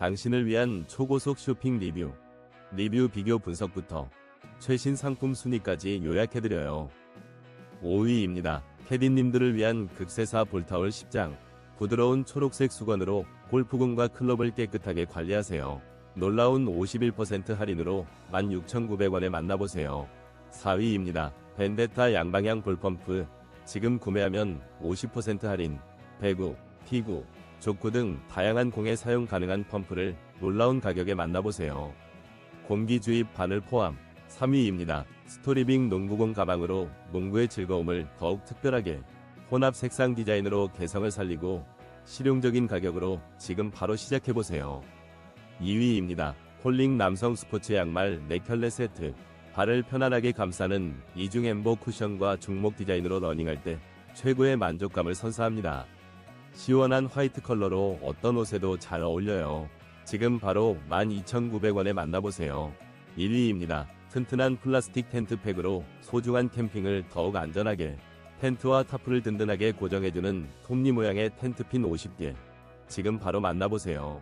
당신을 위한 초고속 쇼핑 리뷰, 리뷰 비교 분석부터 최신 상품 순위까지 요약해드려요. 5위입니다. 캐디님들을 위한 극세사 볼타올 10장. 부드러운 초록색 수건으로 골프공과 클럽을 깨끗하게 관리하세요. 놀라운 51% 할인으로 16,900원에 만나보세요. 4위입니다. 벤데타 양방향 볼펌프. 지금 구매하면 50% 할인. 배구, 피구, 족구 등 다양한 공에 사용 가능한 펌프를 놀라운 가격에 만나보세요. 공기 주입 바늘 포함 3위입니다. 스토리빙 농구공 가방으로 농구의 즐거움을 더욱 특별하게 혼합 색상 디자인으로 개성을 살리고 실용적인 가격으로 지금 바로 시작해보세요. 2위입니다. 폴링 남성 스포츠 양말 4켤레 세트 발을 편안하게 감싸는 이중 엠보 쿠션과 중목 디자인으로 러닝할 때 최고의 만족감을 선사합니다. 시원한 화이트 컬러로 어떤 옷에도 잘 어울려요. 지금 바로 12,900원에 만나보세요. 1위입니다. 튼튼한 플라스틱 텐트 팩으로 소중한 캠핑을 더욱 안전하게 텐트와 타프를 든든하게 고정해주는 톱니 모양의 텐트핀 50개. 지금 바로 만나보세요.